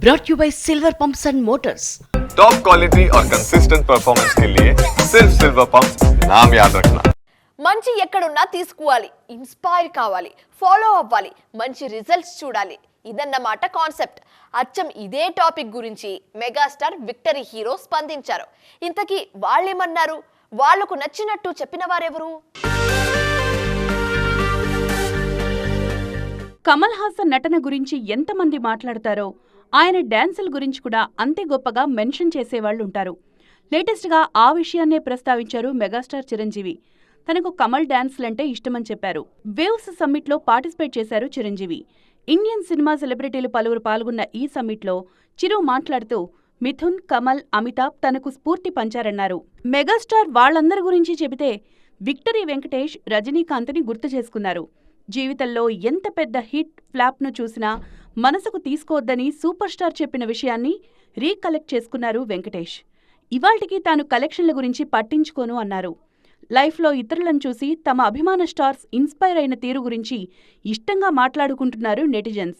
brought you by Silver Pumps and Motors. Top quality और consistent performance के लिए सिर्फ सिल्वर पंप नाम याद रखना మంచి ఎక్కడున్నా తీసుకోవాలి ఇన్స్పైర్ కావాలి ఫాలో అవ్వాలి మంచి రిజల్ట్స్ చూడాలి ఇదన్నమాట కాన్సెప్ట్ అచ్చం ఇదే టాపిక్ గురించి మెగాస్టార్ విక్టరీ హీరో స్పందించారు ఇంతకీ వాళ్ళేమన్నారు వాళ్లకు నచ్చినట్టు చెప్పిన వారెవరు కమల్ హాసన్ నటన గురించి ఎంతమంది మాట్లాడతారో ఆయన డ్యాన్సుల గురించి కూడా అంతే గొప్పగా మెన్షన్ చేసేవాళ్ళు ఉంటారు లేటెస్ట్గా ఆ విషయాన్నే ప్రస్తావించారు మెగాస్టార్ చిరంజీవి. తనకు కమల్ డ్యాన్సులంటే ఇష్టమని చెప్పారు. వేవ్స్ సమ్మిట్లో పార్టిసిపేట్ చేశారు చిరంజీవి. ఇండియన్ సినిమా సెలబ్రిటీలు పలువురు పాల్గొన్న ఈ సమ్మిట్లో చిరు మాట్లాడుతూ మిథున్ కమల్ అమితాబ్ తనకు స్ఫూర్తి పంచారన్నారు. మెగాస్టార్ వాళ్ళందరి గురించి చెబితే విక్టరీ వెంకటేష్ రజనీకాంత్ని గుర్తు చేసుకున్నారు. జీవితంలో ఎంత పెద్ద హిట్ ఫ్లాప్ను చూసినా మనసుకు తీసుకోవద్దని సూపర్ స్టార్ చెప్పిన విషయాన్ని రీకలెక్ట్ చేసుకున్నారు వెంకటేష్. ఇవాల్టికి తాను కలెక్షన్ల గురించి పట్టించుకోను అన్నారు. లైఫ్లో ఇతరులను చూసి తమ అభిమాన స్టార్స్ ఇన్స్పైర్ అయిన తీరు గురించి ఇష్టంగా మాట్లాడుకుంటున్నారు నెటిజన్స్.